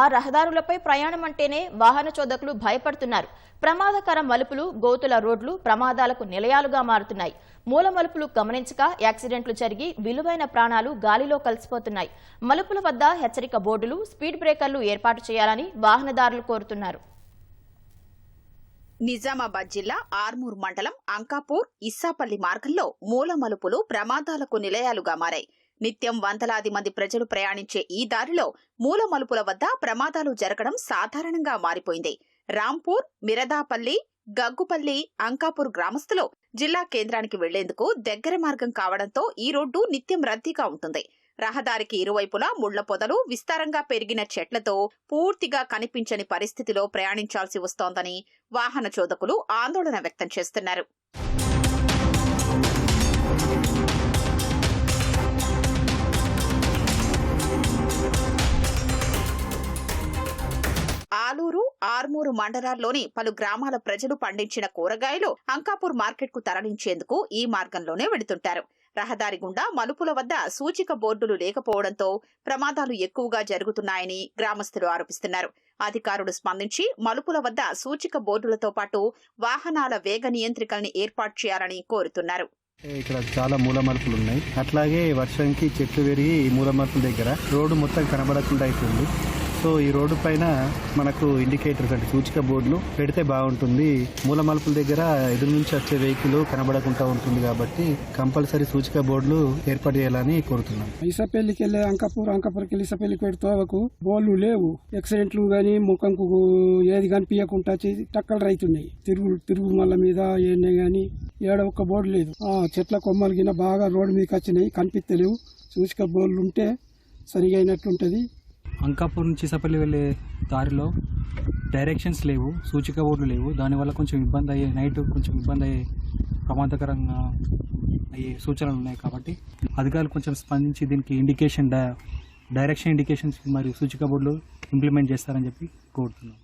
ఆ రహదారులపై ప్రయాణం అంటేనే వాహన చోదకులు భయపడుతున్నారు. ప్రమాదకర మలుపులు గోతుల రోడ్లు ప్రమాదాలకు నిలయాలుగా మారుతున్నాయి. మూల మలుపులు గమనించక యాక్సిడెంట్లు జరిగి విలువైన ప్రాణాలు గాలిలో కలిసిపోతున్నాయి. మలుపుల వద్ద హెచ్చరిక బోర్డులు స్పీడ్ బ్రేకర్లు ఏర్పాటు చేయాలని వాహనదారులు కోరుతున్నారు. నిజామాబాద్ జిల్లా ఆర్మూర్ మండలం అంకాపూర్ ఇస్సాపల్లి మార్గంలో మూల మలుపులు ప్రమాదాలకు నిలయాలుగా మారాయి. నిత్యం వందలాది మంది ప్రజలు ప్రయాణించే ఈ దారిలో మూల మలుపుల వద్ద ప్రమాదాలు జరగడం సాధారణంగా మారిపోయింది. రాంపూర్ మిరదాపల్లి గగ్గుపల్లి అంకాపూర్ గ్రామస్తులు జిల్లా కేంద్రానికి వెళ్ళేందుకు దగ్గర మార్గం కావడంతో ఈ రోడ్డు నిత్యం రద్దీగా ఉంటుంది. రహదారికి ఇరువైపులా ముళ్ళ పొదలు విస్తారంగా పెరిగిన చెట్లతో పూర్తిగా కనిపించని పరిస్థితిలో ప్రయాణించాల్సి వస్తోందని వాహన చోదకులు ఆందోళన వ్యక్తం చేస్తున్నారు. ఆర్మూరు మండలాల్లోని పలు గ్రామాల ప్రజలు పండించిన కూరగాయలు అంకాపూర్ మార్కెట్కు తరలించేందుకు ఈ మార్గంలోనే వెళుతుంటారు. రహదారి గుండా మలుపుల వద్ద సూచిక బోర్డులు లేకపోవడంతో ప్రమాదాలు ఎక్కువగా జరుగుతున్నాయని గ్రామస్తులు ఆరోపిస్తున్నారు. అధికారులు స్పందించి మలుపుల వద్ద సూచిక బోర్డులతో పాటు వాహనాల వేగ నియంత్రికల్ని ఏర్పాటు చేయాలని కోరుతున్నారు. ఇక్కడ చాలా మూల మలుపులు ఉన్నాయి. అట్లాగే వర్షంకి చెట్లు పెరిగి మూల మలుపుల దగ్గర రోడ్డు మొత్తం కనబడకుండా అయిపోయింది. సో ఈ రోడ్డు పైన మనకు ఇండికేటర్స్ అంటే సూచిక బోర్డులు పెడితే బాగుంటుంది. మూల మలుపుల దగ్గర ఎదురు నుంచి వచ్చే వెహికల్ కనబడకుండా ఉంటుంది కాబట్టి కంపల్సరీ సూచిక బోర్డులు ఏర్పాటు చేయాలని కోరుతున్నాం. ఇసపెల్లికి వెళ్ళే అంకాపూర్ అంకాపూర్కి వెళ్ళి ఇసపెల్లికి పెడితే తోవకు లేవు. యాక్సిడెంట్లు కానీ ముఖంకు ఏది కనిపించకుండా చేసి టక్కలు రైతున్నాయి. తిరుగు తిరుగు మల్ల మీద ఏనే కానీ ఏడ ఒక్క బోర్డు లేదు. ఆ చెట్ల కొమ్మలు గిన బాగా రోడ్డు మీదకి వచ్చినాయి కనిపిస్తలేవు సూచిక బోర్డులు ఉంటే సరిగా అయినట్లుంటది అంకాపూర్ నుంచి సపల్లి వెళ్ళే దారిలో డైరెక్షన్స్ లేవు సూచిక బోర్డులు లేవు. దానివల్ల కొంచెం ఇబ్బంది అయ్యే నైట్ కొంచెం ఇబ్బంది అయ్యే ప్రమాదకరంగా అయ్యే సూచనలు ఉన్నాయి కాబట్టి అధికారులు కొంచెం స్పందించి దీనికి ఇండికేషన్ డైరెక్షన్ ఇండికేషన్స్ మరియు సూచిక బోర్డులు ఇంప్లిమెంట్ చేస్తారని చెప్పి కోరుతున్నాం.